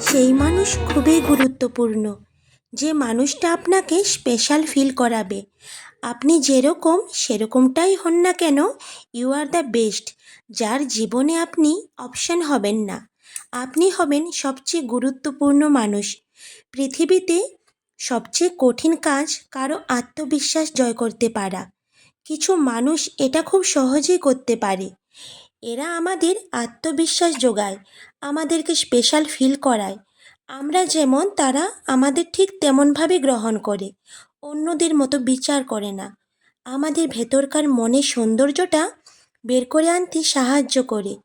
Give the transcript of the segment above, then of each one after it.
সেই মানুষ খুবই গুরুত্বপূর্ণ। যে মানুষটা আপনাকে স্পেশাল ফিল করাবে। আপনি যেরকম, সেরকমটাই হন না কেন ইউ আর দ্য বেস্ট যার জীবনে আপনি অপশন হবেন না। আপনি হবেন সবচেয়ে গুরুত্বপূর্ণ মানুষ। পৃথিবীতে সবচেয়ে কঠিন কাজ কারও আত্মবিশ্বাস জয় করতে পারা। কিছু মানুষ এটা খুব সহজেই করতে পারে। এরা আমাদের আত্মবিশ্বাস যোগায়। আমাদেরকে স্পেশাল ফিল করায়। আমরা যেমন, তারা আমাদের ঠিক তেমনভাবে গ্রহণ করে। অন্যদের মতো বিচার করে না। আমাদের ভেতরকার মনের সৌন্দর্যটা বের করে আনতে সাহায্য করে,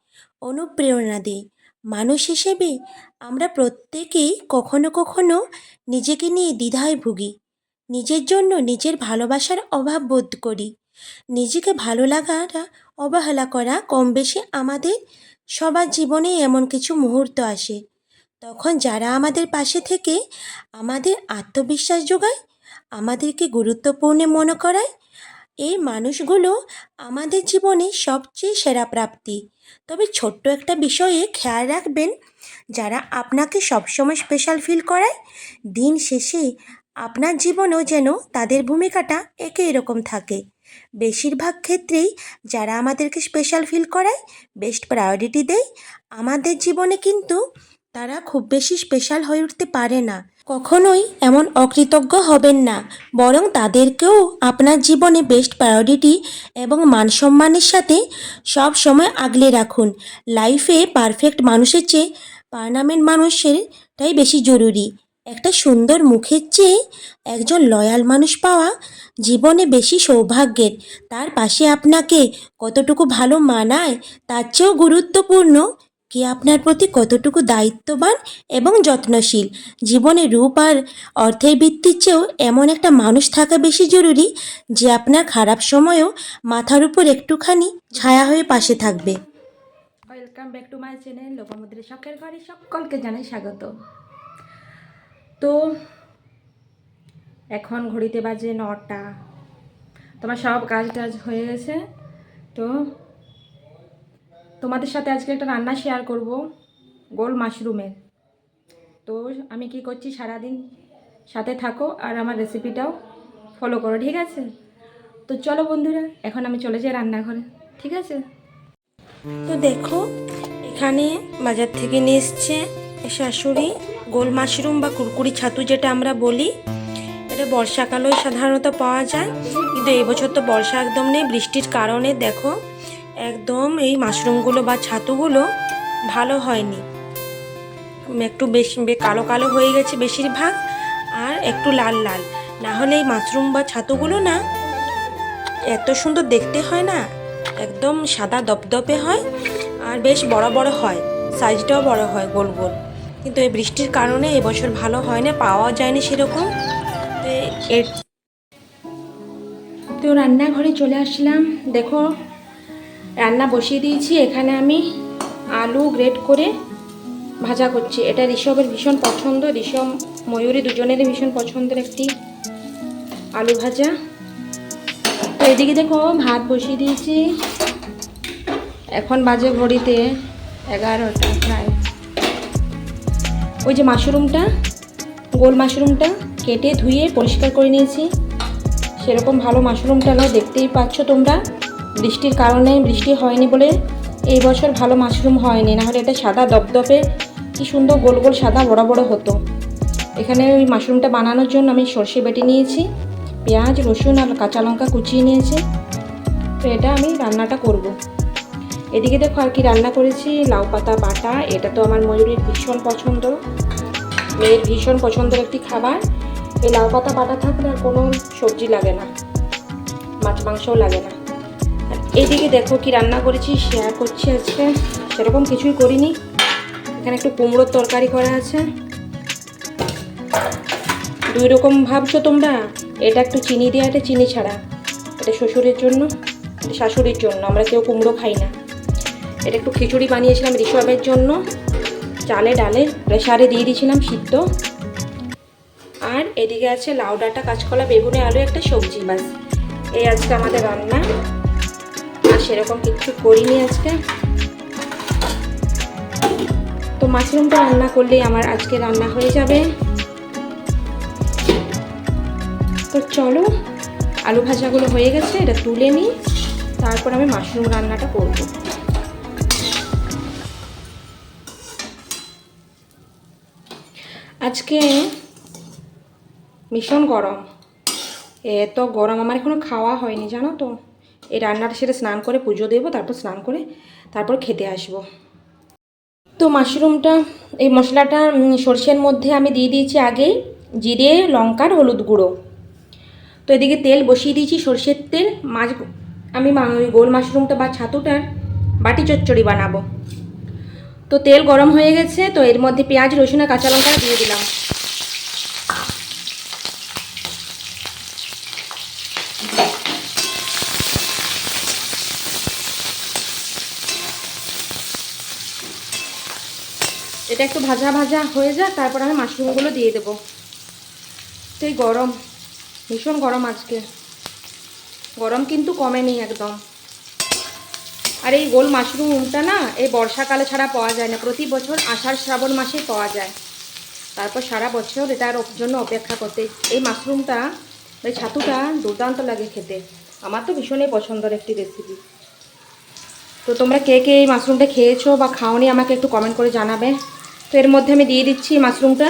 অনুপ্রেরণা দেয়। মানুষ হিসেবে আমরা প্রত্যেকেই কখনো কখনো নিজেকে নিয়ে দ্বিধায় ভুগি। নিজের জন্য নিজের ভালোবাসার অভাব বোধ করি। নিজেকে ভালো লাগাটা অবহেলা করা কম বেশি আমাদের সবার জীবনে এমন কিছু মুহূর্ত আসে। তখন যারা আমাদের পাশে থেকে আমাদের আত্মবিশ্বাস যোগায়, আমাদেরকে গুরুত্বপূর্ণ মনে করায়, এই মানুষগুলো আমাদের জীবনে সবচেয়ে সেরা প্রাপ্তি। তবে ছোট্ট একটা বিষয়ে খেয়াল রাখবেন, যারা আপনাকে সবসময় স্পেশাল ফিল করায়, দিন শেষে আপনার জীবনেও যেন তাদের ভূমিকাটা একই রকম থাকে। বেশিরভাগ ক্ষেত্রেই যারা আমাদেরকে স্পেশাল ফিল করায় বেস্ট প্রায়োরিটি দেয়, আমাদের জীবনে কিন্তু তারা খুব বেশি স্পেশাল হয়ে উঠতে পারে না। কখনোই এমন অকৃতজ্ঞ হবেন না, বরং তাদেরকেও আপনার জীবনে বেস্ট প্রায়োরিটি এবং মান সম্মানের সাথে সব সময় আগলে রাখুন। লাইফে পারফেক্ট মানুষের চেয়ে পার্মানেন্ট মানুষেরটাই বেশি জরুরি। একটা সুন্দর মুখের চেয়ে একজন লয়াল মানুষ পাওয়া জীবনে বেশি সৌভাগ্যের। তার পাশে আপনাকে কতটুকু ভালো মানায়, তার চেয়েও গুরুত্বপূর্ণ কে আপনার প্রতি কতটুকু দায়িত্ববান এবং যত্নশীল। জীবনে রূপ আর অর্থের ভিত্তির চেয়েও এমন একটা মানুষ থাকা বেশি জরুরি যে আপনার খারাপ সময়েও মাথার উপর একটুখানি ছায়া হয়ে পাশে থাকবে। Welcome back to my channel লোকমুদ্রে শখের ঘরে সকলকে জানাই স্বাগত। তো এখন ঘড়িতে বাজে নটা। তোমার সব কাজ টাজ হয়ে গেছে। তো তোমাদের সাথে আজকে একটা রান্না শেয়ার করব, গোল মাশরুমের তো আমি কি করছি, সারাদিন সাথে থাকো আর আমার রেসিপিটাও ফলো করো, ঠিক আছে? তো চলো বন্ধুরা, এখন আমি চলে যাই রান্নাঘরে, ঠিক আছে? তো দেখো, এখানে বাজার থেকে নিয়ে এসছে শাশুড়ি গোল মাশরুম বা কুরকুরি ছাতু যেটা আমরা বলি, এটা বর্ষাকালেই সাধারণত পাওয়া যায়। কিন্তু এবছর তো বর্ষা একদম নেই, বৃষ্টির কারণে দেখো একদম এই মাশরুমগুলো বা ছাতুগুলো ভালো হয়নি। একটু বেশি কালো কালো হয়ে গেছে বেশিরভাগ, আর একটু লাল লাল। না হলে এই মাশরুম বা ছাতুগুলো না এত সুন্দর দেখতে হয় না, একদম সাদা দপদপে হয়, আর বেশ বড় বড় হয়, সাইজটাও বড় হয় গোল গোল। কিন্তু এই বৃষ্টির কারণে এবছর ভালো হয় না, পাওয়া যায়নি সেরকম। তো এর তো রান্নাঘরে চলে আসলাম। দেখো, রান্না বসিয়ে দিয়েছি। এখানে আমি আলু গ্রেট করে ভাজা করছি। এটা ঋষভের ভীষণ পছন্দ। ঋষভ, ময়ূরী দুজনেরই ভীষণ পছন্দের একটি আলু ভাজা। তো এদিকে দেখো, ভাত বসিয়ে দিয়েছি। এখন বাজে ঘড়িতে এগারোটা প্রায়। ওই যে মাশরুমটা, গোল মাশরুমটা কেটে ধুয়ে পরিষ্কার করে নিয়েছি। সেরকম ভালো মাশরুমটা নয়, দেখতেই পাচ্ছ তোমরা। বৃষ্টির কারণে বৃষ্টি হয়নি বলে এই বছর ভালো মাশরুম হয়নি, নাহলে এটা সাদা দপদপে কি সুন্দর গোল গোল সাদা বড় বড় হতো। এখানে ওই মাশরুমটা বানানোর জন্য আমি সর্ষে বেটে নিয়েছি, পেঁয়াজ, রসুন আর কাঁচা লঙ্কা কুচিয়ে নিয়েছি। তো এটা আমি রান্নাটা করব। এদিকে দেখো আর কি রান্না করেছি, লাউ পাতা, বাটা, এটা তো আমার ময়ূরীর ভীষণ পছন্দ। মেয়ের ভীষণ পছন্দের একটি খাবার। এই লাউ পাতা, বাটা থাকলে আর কোনো সবজি লাগে না, মাছ, মাংসও লাগে না। এইদিকে দেখো কি রান্না করেছি শেয়ার করছি আজকে। সেরকম কিছুই করিনি। এখানে একটু কুমড়োর তরকারি করা আছে। দুই রকম ভাবছ তোমরা? এটা একটু চিনি দেওয়া এটা চিনি ছাড়া। এটা শ্বশুরের জন্য শাশুড়ির জন্য। আমরা কেউ কুমড়ো খাই না। এটা একটু খিচুড়ি বানিয়েছিলাম ঋষভের জন্য। চালে, ডালে প্রেসারে দিয়ে দিয়েছিলাম সিদ্ধ। আর এদিকে আছে লাউ ডাঁটা, কাঁচকলা, বেগুনে, আলু, একটা সবজি বাস। এই আজকে আমাদের রান্না। আর সেরকম কিছু করিনি আজকে। তো মাশরুমটা রান্না করলেই আমার আজকে রান্না হয়ে যাবে। তো চলো, আলু ভাজাগুলো হয়ে গেছে, এটা তুলে নিই। তারপর আমি মাশরুম রান্নাটা করব। আজকে ভীষণ গরম। এত গরম, আমার এখনও খাওয়া হয়নি, জানো তো? এই রান্নাটা সেটা স্নান করে পুজো দেবো, তারপর স্নান করে তারপর খেতে আসব। তো মাশরুমটা, এই মশলাটা সর্ষের মধ্যে আমি দিয়ে দিয়েছি আগেই জিরে, লঙ্কার হলুদ গুঁড়ো। তো এদিকে তেল বসিয়ে দিয়েছি সর্ষের তেল, মাছ, আমি ওই গোল মাশরুমটা বা ছাতুটার বাটি চচ্চড়ি বানাবো। তো তেল গরম হয়ে গেছে, তো এর মধ্যে পেঁয়াজ, রসুন আর কাঁচা লঙ্কা দিয়ে দিলাম। এটা একটু ভাজা ভাজা হয়ে যাক, তারপর আমি মাশরুমগুলো দিয়ে দেবো। সেই গরম, ভীষণ গরম আজকে। গরম কিন্তু কমেনি একদম। আর এই গোল মাশরুমটা না, এই বর্ষাকালে ছাড়া পাওয়া যায় না। প্রতি বছর আষাঢ় শ্রাবণ মাসেই পাওয়া যায়। তারপর সারা বছর এটার জন্য অপেক্ষা করতে। এই মাশরুমটা, এই ছাতুটা দুর্দান্ত লাগে খেতে। আমার তো ভীষণই পছন্দের একটি রেসিপি তো তোমরা কে কে এই মাশরুমটা খেয়েছো বা খাওনি আমাকে একটু কমেন্ট করে জানাবে। তো এর মধ্যে আমি দিয়ে দিচ্ছি মাশরুমটা।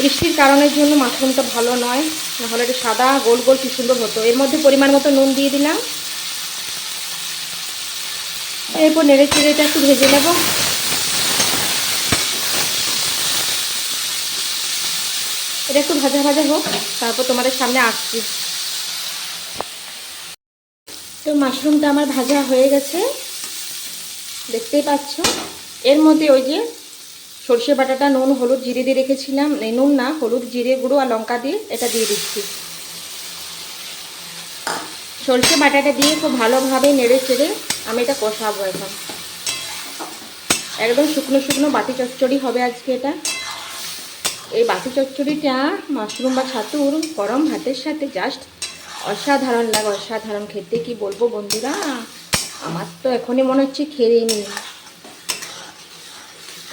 বৃষ্টির কারণের জন্য মাশরুমটা ভালো নয়, নাহলে এটা সাদা, গোল গোল, কি সুন্দর হতো। এর মধ্যে পরিমাণ মতো নুন দিয়ে দিলাম। এরপর নেড়ে চেড়ে এটা একটু ভেজে নেব। এটা একটু ভাজা ভাজা হোক, তারপর তোমাদের সামনে আসছি। তো মাশরুমটা আমার ভাজা হয়ে গেছে। দেখতেই পাচ্ছ। এর মধ্যে ওই যে সর্ষে বাটাটা, নুন, হলুদ জিরে দিয়ে রেখেছিলাম। নুন না, হলুদ, জিরে গুঁড়ো আর লঙ্কা দিয়ে এটা দিয়ে দিচ্ছি। সর্ষে বাটাটা দিয়ে খুব ভালোভাবে নেড়ে চেড়ে আমি এটা কষাবো এখন। একদম শুকনো শুকনো বাটি চচ্চড়ি হবে আজকে এটা। এই বাটি চচ্চড়িটা মাশরুম বা ছাতুর গরম ভাতের সাথে জাস্ট অসাধারণ লাগে, অসাধারণ খেতে, কি বলব বন্ধুরা? আমার তো এখনই মনে হচ্ছে খেয়েই নি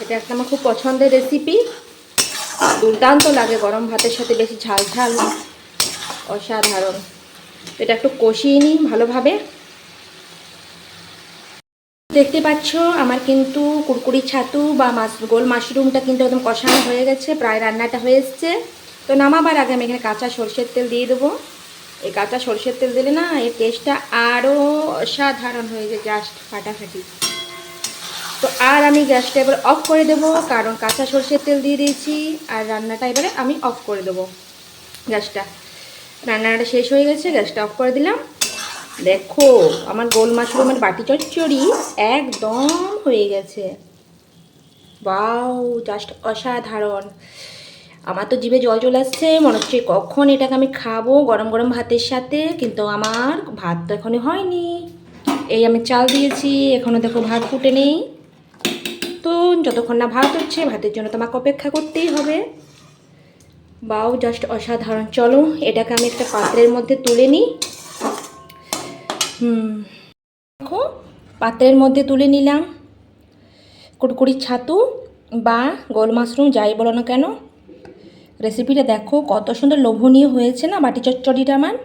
এটা একটা আমার খুব পছন্দের রেসিপি দুর্দান্ত লাগে গরম ভাতের সাথে, বেশি ঝাল ঝাল অসাধারণ। এটা একটু কষিয়ে নিই ভালোভাবে। দেখতে পাচ্ছ, আমার কিন্তু কুরকুরি ছাতু বা মাছ গোল মাশরুমটা কিন্তু একদম কষানো হয়ে গেছে, প্রায় রান্নাটা হয়ে এসছে। তো নামাবার আগে আমি এখানে কাঁচা সর্ষের তেল দিয়ে দেবো। এই কাঁচা সর্ষের তেল দিলে না, এর টেস্টটা আরও অসাধারণ হয়ে যায় জাস্ট ফাটাফাটি। তো আর আমি গ্যাসটা এবার অফ করে দেবো, কারণ কাঁচা সর্ষের তেল দিয়ে দিয়েছি, আর রান্নাটা এবারে আমি অফ করে দেবো গ্যাসটা। রান্নাটা শেষ হয়ে গেছে, গ্যাসটা অফ করে দিলাম। দেখো, আমার গোল মাশরুমের বাটি চচ্চড়ি একদম হয়ে গেছে। বাউ জাস্ট অসাধারণ। আমার তো জিভে জল চলে আসছে, মনে হচ্ছে কখন এটাকে আমি খাব গরম গরম ভাতের সাথে, কিন্তু আমার ভাত তো এখনই হয়নি। এই আমি চাল দিয়েছি এখনও দেখো ভাত ফুটে নেই। যতক্ষণ না ভাত হচ্ছে ভাতের জন্য তোমাকে অপেক্ষা করতেই হবে। বাউ জাস্ট অসাধারণ। চলো, এটাকে আমি একটা পাত্রের মধ্যে তুলে নিই। হুম, দেখো, পাত্রের মধ্যে তুলে নিলাম। কুটকুড়ির ছাতু বা গোল মাশরুম, যাই বলো না কেন। রেসিপিটা দেখো, কত সুন্দর লোভনীয় হয়েছে না, বাটি চচ্চড়িটা আমার।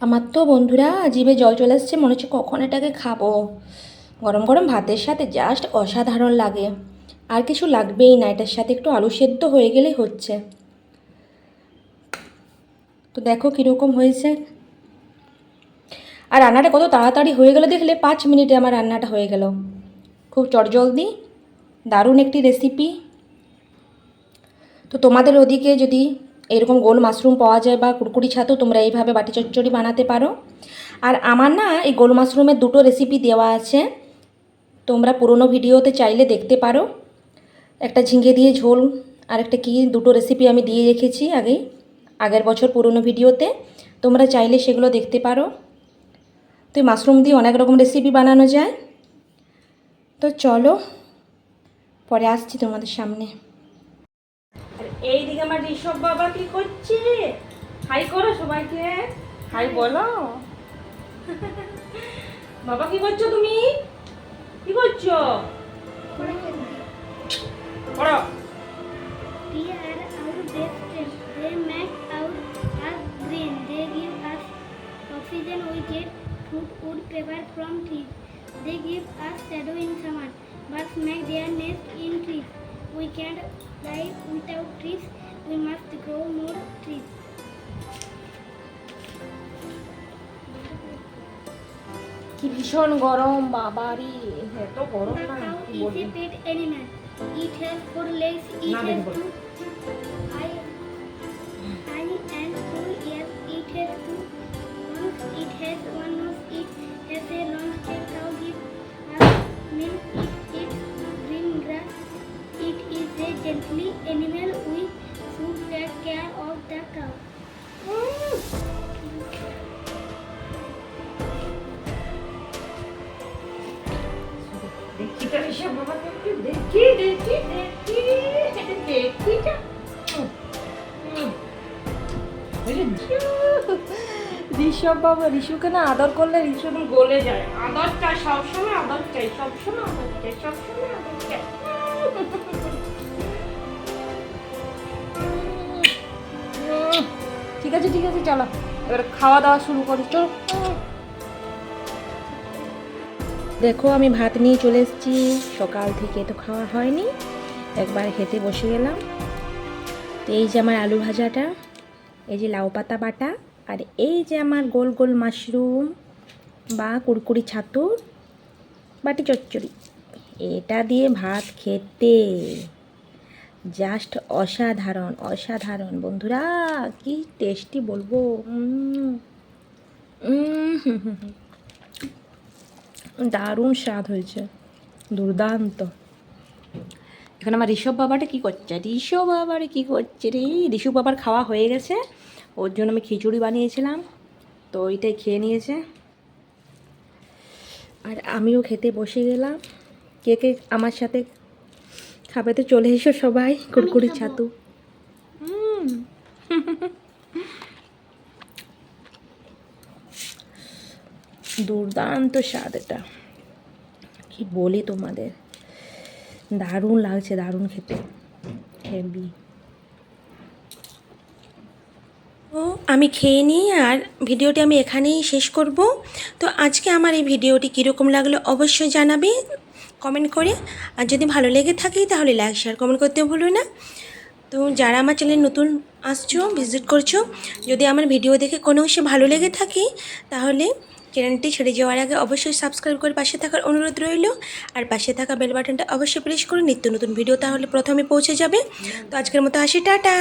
আমার তো বন্ধুরা, জিভে জল চলে আসছে, মনে হচ্ছে কখন এটাকে খাব। গরম গরম ভাতের সাথে জাস্ট অসাধারণ লাগে। আর কিছু লাগবেই না, এটার সাথে একটু আলু সেদ্ধ হয়ে গেলেই হচ্ছে। তো দেখো কীরকম হয়েছে। আর রান্নাটা কত তাড়াতাড়ি হয়ে গেল, দেখলে পাঁচ মিনিটে আমার রান্নাটা হয়ে গেল। খুব চটজলদি, দারুণ একটি রেসিপি তো তোমাদের ওদিকে যদি এরকম গোল মাশরুম পাওয়া যায় বা কুরকুরি ছাতু, তোমরা এইভাবে বাটি চচ্চড়ি বানাতে পারো। আর আমার না এই গোল মাশরুমের দুটো রেসিপি দেওয়া আছে। তোমরা পুরনো ভিডিওতে চাইলে দেখতে পারো। একটা ঝিঙে দিয়ে ঝোল আর একটা কি, দুটো রেসিপি আমি দিয়ে রেখেছি আগেই আগের বছর পুরনো ভিডিওতে। তোমরা চাইলে সেগুলো দেখতে পারো। তো মাশরুম দিয়ে অনেক রকম রেসিপি বানানো যায়। তো চলো, পরে আসছি তোমাদের সামনে। এইদিকে আমার ঋষভ বাবা কি করছে? হাই করো সবাইকে। হাই বলো। বাবা কি করছ তুমি? কি করছ পড়ো. They make our us green. They give us oxygen. We get food, wood, paper from trees. They give us shadow in summer. Birds make their nest in trees. We can't live without trees. We must grow more trees. ভীষণ গরম বাবারি এত গরম ঋষভ বাবা ঋষুকে না আদর করলে ঋষু গলে যায়। আদর চাই সবসময় আদর চাই, সবসময় আদর চাই, সবসময় আদর চাই। ঠিক আছে ঠিক আছে, চলো। এবার খাওয়া দাওয়া শুরু করি, চলো। দেখো, আমি ভাত নিয়ে চলে এসেছি। সকাল থেকে তো খাওয়া হয়নি। একবার খেতে বসে গেলাম। তো এই যে আমার আলু ভাজাটা, এই যে লাউ পাতা বাটা, আর এই যে আমার গোল গোল মাশরুম বা কুরকুরি ছাতুর বাটি চচ্চড়ি, এটা দিয়ে ভাত খেতে। জাস্ট অসাধারণ অসাধারণ। বন্ধুরা, কি টেস্টি বলব। হুম হুম হুম। দারুণ স্বাদ হয়েছে। দুর্দান্ত। এখন আমার ঋষভ বাবাটা কী করছে? ঋষভ বাবারে কী করছে রে? ঋষভ বাবার খাওয়া হয়ে গেছে। ওর জন্য আমি খিচুড়ি বানিয়েছিলাম। তো ওইটাই খেয়ে নিয়েছে। আর আমিও খেতে বসে গেলাম। কে কে আমার সাথে খাবে তো চলে এসো সবাই। কুরকুরি ছাতু। হুম। দুর্দান্ত স্বাদ এটা। কি বলি তোমাদের? দারুণ লাগছে, দারুণ খেতে। হেভি। তো আমি খেয়ে নিই আর ভিডিওটি আমি এখানেই শেষ করব। তো আজকে আমার এই ভিডিওটি কীরকম লাগল অবশ্যই জানাবে কমেন্ট করে। আর যদি ভালো লেগে থাকে তাহলে লাইক শেয়ার কমেন্ট করতে ভুলো না। তো যারা আমার চ্যানেল নতুন আসছো ভিজিট করছ, যদি আমার ভিডিও দেখে কোনো অংশে ভালো লেগে থাকে, তাহলে চ্যানেলটি ছেড়ে যাওয়ার আগে অবশ্যই সাবস্ক্রাইব করে পাশে থাকার অনুরোধ রইল। আর পাশে থাকা বেল বাটনটা অবশ্যই প্রেস করুন নিত্য নতুন ভিডিও তাহলে প্রথমে পৌঁছে যাবে। তো আজকের মতো আসি, টাটা!